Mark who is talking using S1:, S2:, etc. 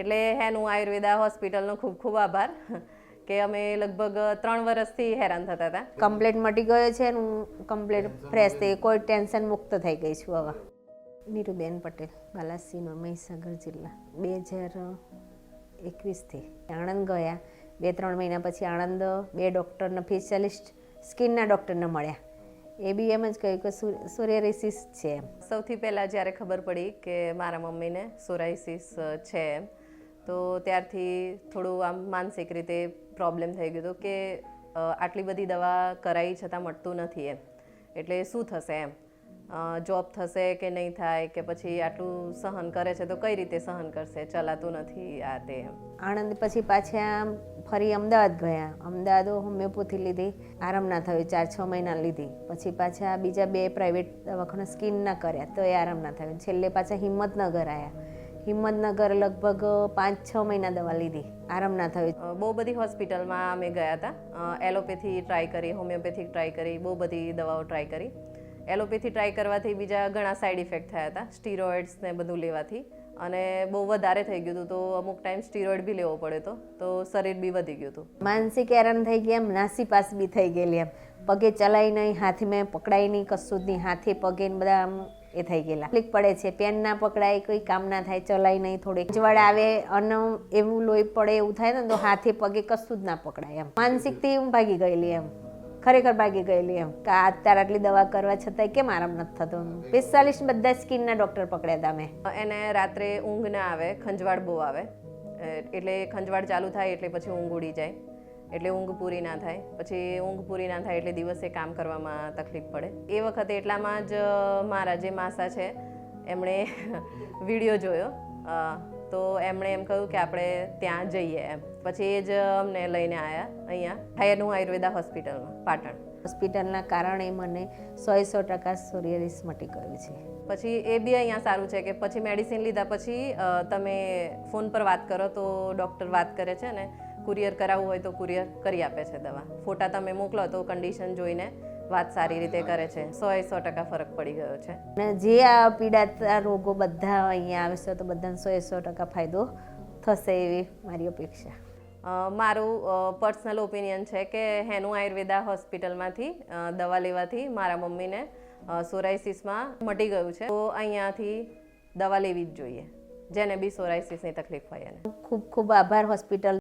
S1: એટલે હેનું આયુર્વેદા હોસ્પિટલનો ખૂબ ખૂબ આભાર કે અમે લગભગ ત્રણ વર્ષથી હેરાન થતા હતા.
S2: કમ્પ્લેટ મટી ગયો છે અને હું કમ્પ્લેટ ફ્રેશ થઈ કોઈ ટેન્શન મુક્ત થઈ ગઈ છું હવે. નીરુબેન પટેલ બાલાસીમાં મહીસાગર જિલ્લા બે હજાર એકવીસથી આણંદ ગયા. બે ત્રણ મહિના પછી આણંદ બે ડૉક્ટરના ફેશિયાલિસ્ટ સ્કિનના ડૉક્ટરને મળ્યા. એ બી એમ જ કહ્યું કે સોરિયારિસિસ છે એમ.
S1: સૌથી પહેલાં જ્યારે ખબર પડી કે મારા મમ્મીને સોરાઇસિસ છે એમ તો ત્યારથી થોડું આમ માનસિક રીતે પ્રોબ્લેમ થઈ ગયો હતો કે આટલી બધી દવા કરાવી છતાં મટતું નથી એમ. એટલે શું થશે એમ? જોબ થશે કે નહીં થાય કે પછી આટલું સહન કરે છે તો કઈ રીતે સહન કરશે? ચલાતું નથી આ તે
S2: આણંદ પછી પાછા ફરી અમદાવાદ ગયા. અમદાવાદ હોમિયોપેથી લીધી. આરામ ના થયો, ચાર છ મહિના લીધી. પછી પાછા બીજા બે પ્રાઇવેટ દવાખાના સ્કિનના કર્યા તો એ આરામ ના થયો. છેલ્લે પાછા હિંમતનગર આવ્યા હિંમતનગર લગભગ પાંચ છ મહિના દવા લીધી. આરામ ના થયો.
S1: બહુ બધી હોસ્પિટલમાં અમે ગયા હતા. એલોપેથી ટ્રાય કરી હોમિયોપેથિક ટ્રાય કરી બહુ બધી દવાઓ ટ્રાય કરી. એલોપેથી ટ્રાય કરવાથી બીજા ઘણા સાઈડ ઇફેક્ટ થયા હતા સ્ટીરોઇડ્સ ને બધું લેવાથી. અને બહુ વધારે થઈ ગયું હતું તો અમુક ટાઈમ સ્ટીરોઇડ બી લેવો પડ્યો હતો તો શરીર બી વધી ગયું હતું.
S2: માનસિક હેરાન થઈ ગયા એમ નાસી પાસ બી થઈ ગયેલી એમ. પગે ચલાવી નહીં હાથે મેં પકડાઈ નહીં કશું જ નહીં. હાથે પગે બધા આમ એ થઈ ગયેલા. ક્લિક પડે છે, પેન ના પકડાય, કોઈ કામ ના થાય ચલાઈ નહીં, થોડી. જવાડ આવે અને એવું લોહી પડે, એવું થાય ને, તો હાથે, પગે કશું જ ના પકડાય એમ. માનસિકથી હું ભાગી ગયેલી એમ. ખરેખર ભાગી ગયેલી એમ. કે અત્યારે આટલી દવા કરવા છતાંય કેમ આરામ નથી થતો પિસ્તાલીસ બધા સ્કિનના ડૉક્ટર પકડ્યા હતા મેં
S1: એને રાત્રે ઊંઘ ના આવે, ખંજવાળ બહુ આવે. એટલે ખંજવાળ ચાલુ થાય, એટલે પછી ઊંઘ ઉડી જાય. એટલે ઊંઘ પૂરી ના થાય. પછી ઊંઘ પૂરી ના થાય એટલે દિવસે કામ કરવામાં તકલીફ પડે. એ વખતે એટલામાં જ મારા જે માસા છે એમણે વીડિયો જોયો. તો એમણે એમ કહ્યું કે આપણે ત્યાં જઈએ એમ. પછી એ જ અમને લઈને આવ્યા અહીંયા ઠાયરનું આયુર્વેદા હોસ્પિટલમાં પાટણ.
S2: હોસ્પિટલના કારણે મને સો સો ટકા સૂર્યરીસ મટી ગયું છે.
S1: પછી એ બી અહીંયા સારું છે કે પછી મેડિસિન લીધા પછી તમે ફોન પર વાત કરો તો ડૉક્ટર વાત કરે છે ને કુરિયર કરાવવું હોય તો કુરિયર કરી આપે છે દવા. ફોટા તમે મોકલો તો કન્ડિશન જોઈને વાત સારી રીતે કરે છે. સો એ સો ટકા ફરક પડી ગયો છે.
S2: અને જે આ પીડાતા રોગો બધા અહીંયા આવે છે તો બધાને સો એ સો ટકા ફાયદો થશે એવી મારી અપેક્ષા.
S1: મારું પર્સનલ ઓપિનિયન છે કે હેનું આયુર્વેદા હોસ્પિટલમાંથી દવા લેવાથી મારા મમ્મીને સોરાઇસિસમાં મટી ગયું છે. તો અહીંયાથી દવા લેવી જ જોઈએ. જેને બી સોરાઇસિસની તકલીફ હોય એને.
S2: ખૂબ ખૂબ આભાર હોસ્પિટલ